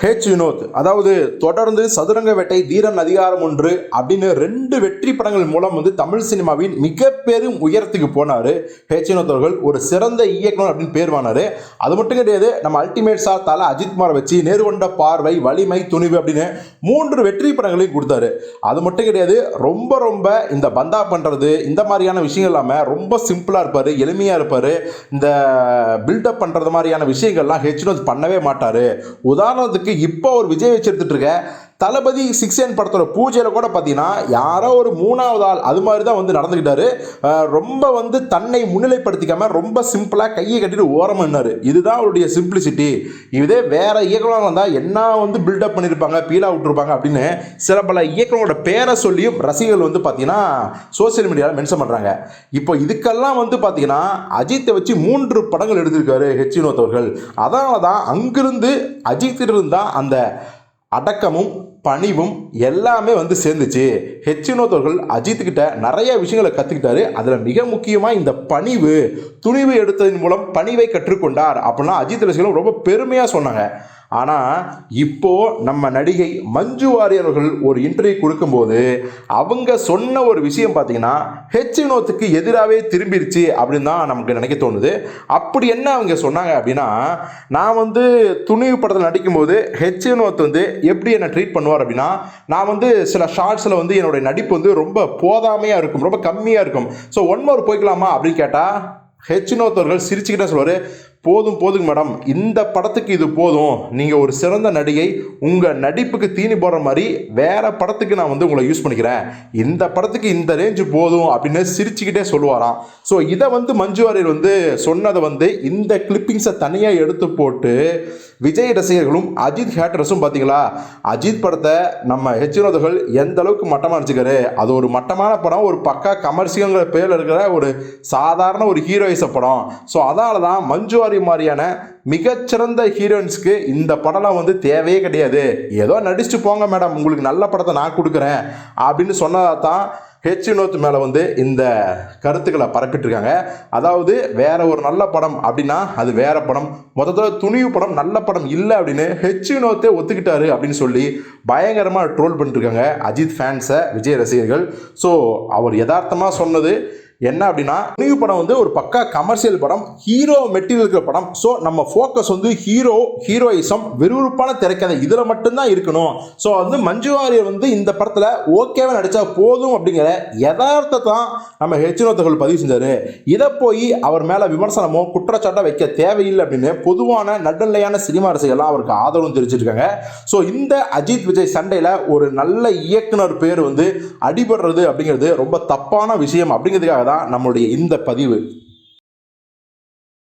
H Vinod அதாவது தொடர்ந்து சதுரங்க வேட்டை தீரன் அதிகாரம் ஒன்று அப்படின்னு ரெண்டு வெற்றி படங்கள் மூலம் வந்து தமிழ் சினிமாவின் மிக பெரும் உயரத்துக்கு போனார். ஹெச் வினோத் அவர்கள் ஒரு சிறந்த இயக்குனர் அப்படின்னு பேர் வாங்கினாரு. அது மட்டும் கிடையாது நம்ம அல்டிமேட் சார் தலை அஜித்குமார் வச்சு நேர்கொண்ட பார்வை வலிமை துணிவு அப்படின்னு மூன்று வெற்றி படங்களையும் கொடுத்தாரு. அது மட்டும் கிடையாது ரொம்ப ரொம்ப இந்த பந்தா பண்ணுறது இந்த மாதிரியான விஷயங்கள் இல்லாமல் ரொம்ப சிம்பிளாக இருப்பார் எளிமையாக இருப்பார். இந்த பில்டப் பண்ணுறது மாதிரியான விஷயங்கள்லாம் ஹெச் வினோத் பண்ணவே மாட்டார். உதாரணத்துக்கு இப்போ ஒரு விஜய் வச்சு எடுத்துட்டு இருக்க. தளபதி சிக்ஸ் என் படத்தோட பூஜையில் கூட பார்த்தீங்கன்னா யாரோ ஒரு மூணாவது ஆள் அது மாதிரி தான் வந்து நடந்துக்கிட்டாரு ரொம்ப வந்து தன்னை முன்னிலைப்படுத்திக்காமல் ரொம்ப சிம்பிளாக கையை கட்டிட்டு ஓரம் பண்ணார் இதுதான் அவருடைய சிம்பிளிசிட்டி. இதே வேற இயக்குனர் இருந்தால் என்ன வந்து பில்டப் பண்ணியிருப்பாங்க பீலா விட்டுருப்பாங்க அப்படின்னு சில பல இயக்குனரோட பேரை சொல்லியும் ரசிகர்கள் வந்து பார்த்தீங்கன்னா சோசியல் மீடியாவில் மென்ஷன் பண்ணுறாங்க இப்போ இதுக்கெல்லாம் வந்து பார்த்தீங்கன்னா அஜித்தை வச்சு மூன்று படங்கள் எடுத்திருக்காரு ஹெச் வினோத் அவர்கள். அதனால தான் அங்கிருந்து அஜித்திலிருந்து தான் அந்த அடக்கமும் பணிவும் எல்லாமே வந்து சேர்ந்துச்சு. ஹெச் வினோத் அஜித் கிட்ட நிறைய விஷயங்களை கற்றுக்கிட்டாரு அதில் மிக முக்கியமாக இந்த பணிவு துணிவு எடுத்ததன் மூலம் பணிவை கற்றுக்கொண்டார் அப்படின்னா அஜித் ரசிகர்களும் ரொம்ப பெருமையாக சொன்னாங்க. ஆனால் இப்போ நம்ம நடிகை மஞ்சு வாரியர்கள் ஒரு இன்டர்வியூ கொடுக்கும்போது அவங்க சொன்ன ஒரு விஷயம் பார்த்தீங்கன்னா ஹெச் வினோத்துக்கு எதிராகவே திரும்பிருச்சு அப்படின்னு தான் நமக்கு நினைக்க தோணுது. அப்படி என்ன அவங்க சொன்னாங்க அப்படின்னா நான் வந்து துணிவு படத்தில் நடிக்கும்போது ஹெச் வினோத் வந்து எப்படி என்னை ட்ரீட் பண்ணுவார் அப்படின்னா நான் வந்து சில ஷார்ட்ஸில் வந்து என்னுடைய நடிப்பு வந்து ரொம்ப போதாமையாக இருக்கும் ரொம்ப கம்மியாக இருக்கும். ஸோ ஒன் மோர் போய்க்கலாமா அப்படின்னு கேட்டால் ஹெச் நோத்தவர்கள் சிரிச்சுக்கிட்டே சொல்லுவார் போதும் போதுங்க மேடம். இந்த படத்துக்கு இது போதும். நீங்கள் ஒரு சிறந்த நடிகை உங்கள் நடிப்புக்கு தீனி போடுற மாதிரி வேறு படத்துக்கு நான் வந்து உங்களை யூஸ் பண்ணிக்கிறேன். இந்த படத்துக்கு இந்த ரேஞ்சு போதும் அப்படின்னு சிரிச்சுக்கிட்டே சொல்லுவாராம். ஸோ இதை வந்து மஞ்சு வாரியர் வந்து சொன்னதை வந்து இந்த கிளிப்பிங்ஸை தனியாக எடுத்து போட்டு விஜய் ரசிகர்களும் அஜித் ஹேட்டர்ஸும் பார்த்தீங்களா? அஜித் படத்தை நம்ம ஹெச் வினோதர்கள் எந்த அளவுக்கு மட்டமாக நடிச்சுக்காரு அது ஒரு மட்டமான படம் ஒரு பக்கா கமர்ஷியங்கிற பேரில் இருக்கிற ஒரு சாதாரண ஒரு ஹீரோயிச படம். ஸோ அதனால தான் மஞ்சு வாரி மாதிரியான மிகச்சிறந்த ஹீரோயின்ஸ்க்கு இந்த படம்லாம் வந்து தேவையே கிடையாது. ஏதோ நடிச்சுட்டு போங்க மேடம் உங்களுக்கு நல்ல படத்தை நான் கொடுக்குறேன். அப்படின்னு சொன்னதா தான் ஹெச் வினோத் மேலே வந்து இந்த கருத்துக்களை பரப்பிட்டுருக்காங்க. அதாவது வேற ஒரு நல்ல படம் அப்படின்னா அது வேற படம். மொத்தத்தில் துணிவு படம் நல்ல படம் இல்லை அப்படின்னு ஹெச் வினோத்தே ஒத்துக்கிட்டாரு அப்படின்னு சொல்லி பயங்கரமாக ட்ரோல் பண்ணிட்டுருக்காங்க அஜித் ஃபேன்ஸை விஜய் ரசிகர்கள். ஸோ அவர் யதார்த்தமாக சொன்னது என்ன அப்படின்னா துணிவு படம் வந்து ஒரு பக்கா கமர்ஷியல் படம் ஹீரோ மெட்டீரியல் இருக்கிற படம். ஸோ நம்ம ஃபோக்கஸ் வந்து ஹீரோ ஹீரோயிசம் விறுவிறுப்பான திரைக்கதை. இதில் மட்டும்தான் இருக்கணும். ஸோ வந்து மஞ்சு வாரியர் வந்து இந்த படத்தில் ஓகேவா நடித்தா போதும் அப்படிங்கிற யதார்த்தத்தை தான் நம்ம ஹெச்னோத்தர்கள் பதிவு செஞ்சார். இதை போய் அவர் மேலே விமர்சனமோ குற்றச்சாட்டோ வைக்க தேவையில்லை அப்படின்னு பொதுவான நடுநிலையான சினிமா ரசிகர்லாம் அவருக்கு ஆதரவும் தெரிவிச்சிருக்காங்க. ஸோ இந்த அஜித் விஜய் சண்டையில் ஒரு நல்ல இயக்குனர் பேர் வந்து அடிபடுறது அப்படிங்கிறது ரொம்ப தப்பான விஷயம் அப்படிங்கிறதுக்காக தான் நம்மளுடைய இந்த பதிவு.